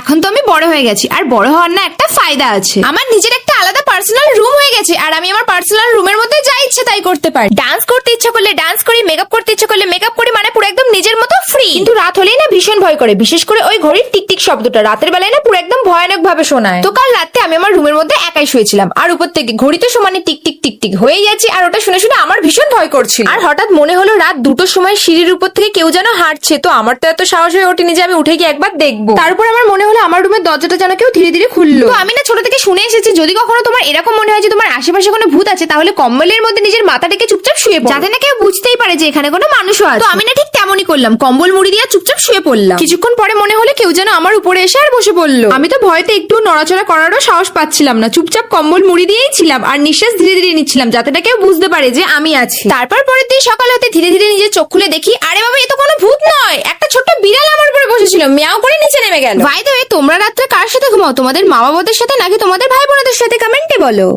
এখন তো আমি বড় হয়ে গেছি। আর বড় হওয়ার না একটা ফায়দা আছে। আমার নিজের একটা আলাদা পার্সোনাল রুম হয়ে গেছে, আর আমি আমার পার্সোনাল রুমের মধ্যে যা ইচ্ছে তাই করতে পারি। ডান্স করতে ইচ্ছা করলে ডান্স করি মেকআপ করতে ইচ্ছা করলে মেকআপ করি মানে পুরো একদম নিজের মতো ফ্রি কিন্তু রাত হলেই না ভীষণ ভয় করে, বিশেষ করে ওই ঘড়ির টিকটিক শব্দটা। রাতের বেলায় না পুরো একদম ভয়ানক ভাবে শোনায়। তো কাল রাতে আমি আমার রুমের মধ্যে একাই শুয়েছিলাম। আর উপর থেকে ঘড়িতে সমানে টিকটিক টিকটিক হয়ে যাচ্ছে আর ওটা শুনে শুনে আমার ভীষণ ভয় করছিল। আর হঠাৎ মনে হলো রাত দুটোর সময় সিঁড়ির উপর থেকে কেউ যেন হাঁটছে তো আমার তো এত সাহস হয়ে ওঠেনি যে আমি উঠে গিয়ে একবার দেখব। তারপর আমার মনে হলো আমার রুমের দরজাটা যেন কেউ ধীরে ধীরে খুললো। তো আমি না ছোট থেকে শুনে এসেছি যদি কখনো তোমার এরকম মনে হয় যে তোমার আশেপাশে কোনো ভূত আছে তাহলে কম্বলের মধ্যে নিজের মাথাটাকে চুপচাপ শুয়ে পড়ো। যাতে না কেউ বুঝতেই পারে যে এখানে কোনো মানুষও আছে। তো আমি না ঠিক তেমনই করলাম কম্বল মুড়ি দিয়ে চুপচাপ শুয়ে পড়লাম। কিছুক্ষণ পরে মনে হলো কেউ যেন আমার উপরে এসে আর বসে পড়ল। আমি তো ভয়তে একটু নড়াচড়া করারও সাহস পাচ্ছিলাম না। চুপচাপ কম্বল মুড়ি দিয়েই ছিলাম আর নিঃশ্বাস ধীরে ধীরে নিচ্ছিলাম যাতে কেউ বুঝতে পারে যে আমি আছি। তারপর পরের দিন সকাল হতে ধীরে ধীরে নিজের চোখ খুলে দেখি, আরে বাবা, এ তো কোনো ভূত নয়। একটা ছোট্ট বিড়াল আমার উপরে বসেছিল। মেয়াও করে নিচে নেমে গেল। ভাই তো তোমরা রাত্রে কার সাথে ঘুমাও? তোমাদের মা বাবাদের সাথে নাকি তোমাদের ভাই বোনদের সাথে? কমেন্টে বলো।